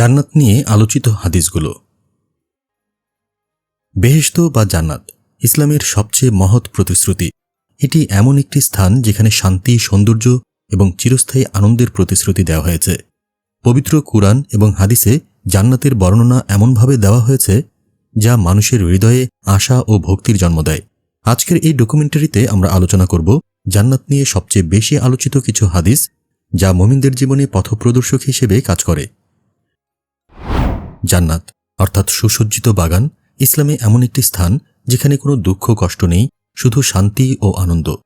জান্নাত নিয়ে আলোচিত হাদিসগুলো। বেহেশত বা জান্নাত ইসলামের সবচেয়ে মহৎ প্রতিশ্রুতি। এটি এমন একটি স্থান যেখানে শান্তি, সৌন্দর্য এবং চিরস্থায়ী আনন্দের প্রতিশ্রুতি দেওয়া হয়েছে। পবিত্র কুরআন এবং হাদিসে জান্নাতের বর্ণনা এমনভাবে দেওয়া হয়েছে যা মানুষের হৃদয়ে আশা ও ভক্তির জন্ম দেয়। আজকের এই ডকুমেন্টারিতে আমরা আলোচনা করব জান্নাত নিয়ে সবচেয়ে বেশি আলোচিত কিছু হাদিস যা মোমিনদের জীবনে পথপ্রদর্শক হিসেবে কাজ করে। জান্নাত, অর্থাৎ সুসজ্জিত বাগান, ইসলামে এমন একটি স্থান যেখানে কোনো দুঃখ, কষ্ট নেই, শুধু শান্তি ও আনন্দ।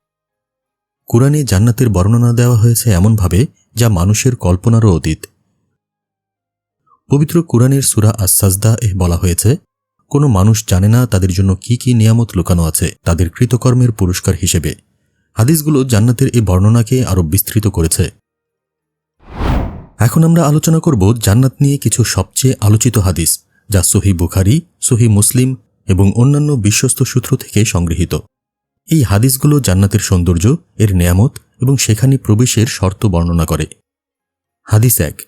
কোরআনে জান্নাতের বর্ণনা দেওয়া হয়েছে এমনভাবে যা মানুষের কল্পনারও অতীত। পবিত্র কোরআনের সুরা আসাজদা এ বলা হয়েছে, কোনো মানুষ জানে না তাদের জন্য কি কি নিয়ামত লুকানো আছে, তাদের কৃতকর্মের পুরস্কার হিসেবে। হাদিসগুলো জান্নাতের এই বর্ণনাকে আরও বিস্তৃত করেছে। এখন আমরা আলোচনা করব জান্নাত নিয়ে কিছু সবচেয়ে আলোচিত হাদিস, যা সহি বুখারি সহি মুসলিম এবং অন্যান্য বিশ্বস্ত সূত্র থেকে সংগৃহীত। এই হাদিসগুলো জান্নাতের সৌন্দর্য, এর নেয়ামত এবং সেখানে প্রবেশের শর্ত বর্ণনা করে। হাদিস এক।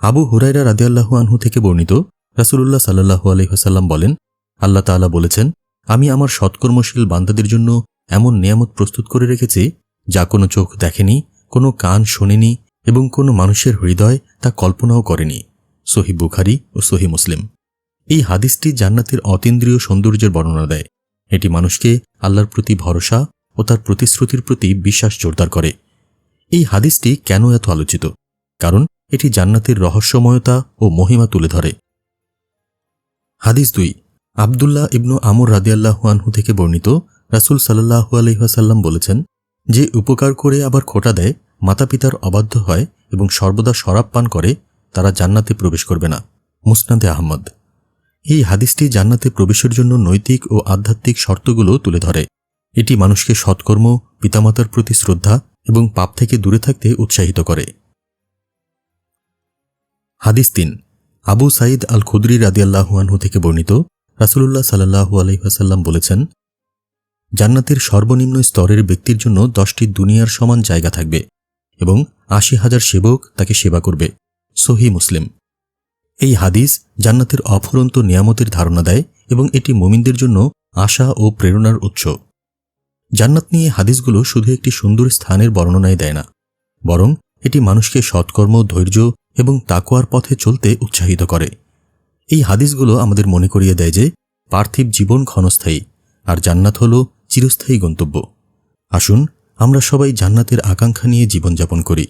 আবু হুরাইরা রাদিয়াল্লাহু আনহু থেকে বর্ণিত, রাসুলুল্লাহ সাল্লাহু আলহিহাসাল্লাম বলেন, আল্লাহ তাআলা বলেছেন, আমি আমার সৎকর্মশীল বান্দাদের জন্য এমন নিয়ামত প্রস্তুত করে রেখেছি, যা কোনো চোখ দেখেনি, কোনো কান শোনেনি এবং কোনো মানুষের হৃদয় তা কল্পনাও করেনি, সহি বুখারি ও সহি মুসলিম। এই হাদিসটি জান্নাতের অতীন্দ্রিয় সৌন্দর্যের বর্ণনা দেয়। এটি মানুষকে আল্লাহর প্রতি ভরসা ও তার প্রতিশ্রুতির প্রতি বিশ্বাস জোরদার করে। এই হাদিসটি কেন এত আলোচিত? কারণ এটি জান্নাতের রহস্যময়তা ও মহিমা তুলে ধরে। হাদিস দুই। আবদুল্লাহ ইবনু আমর রাদিয়াল্লাহুয়ানহু থেকে বর্ণিত রাসুল সাল্লাহু আলহিহাসাল্লাম বলেছেন যে, উপকার করে আবার খোটা দেয় মাতা পিতার অবাধ্য হয় এবং সর্বদা শরাব পান করে, তারা জান্নাতে প্রবেশ করবে না। মুসনাদে আহমদ। এই হাদিসটি জান্নাতে প্রবেশের জন্য নৈতিক ও আধ্যাত্মিক শর্তগুলো তুলে ধরে। এটি মানুষকে সৎকর্ম, পিতামাতার প্রতি শ্রদ্ধা এবং পাপ থেকে দূরে থাকতে উৎসাহিত করে। হাদিস তিন। আবু সাইদ আল খুদরি রাদিয়াল্লাহুয়ানহু থেকে বর্ণিত, রাসুলুল্লাহ সাল্লাহু আলহিহাসাল্লাম বলেছেন, জান্নাতের সর্বনিম্ন স্তরের ব্যক্তির জন্য দশটি দুনিয়ার সমান জায়গা থাকবে। এবং আশি হাজার সেবক তাকে সেবা করবে। সহি মুসলিম। এই হাদিস জান্নাতের অফুরন্ত নিয়ামতের ধারণা দেয় এবং এটি মোমিনদের জন্য আশা ও প্রেরণার উৎস। জান্নাত নিয়ে হাদিসগুলো শুধু একটি সুন্দর স্থানের বর্ণনায় দেয় না, বরং এটি মানুষকে সৎকর্ম, ধৈর্য এবং তাকোয়ার পথে চলতে উৎসাহিত করে। এই হাদিসগুলো আমাদের মনে করিয়ে দেয় যে পার্থিব জীবন ক্ষণস্থায়ী, আর জান্নাত হল চিরস্থায়ী গন্তব্য। আসুন আমরা সবাই জান্নাতের আকাঙ্ক্ষা নিয়ে জীবনযাপন করি।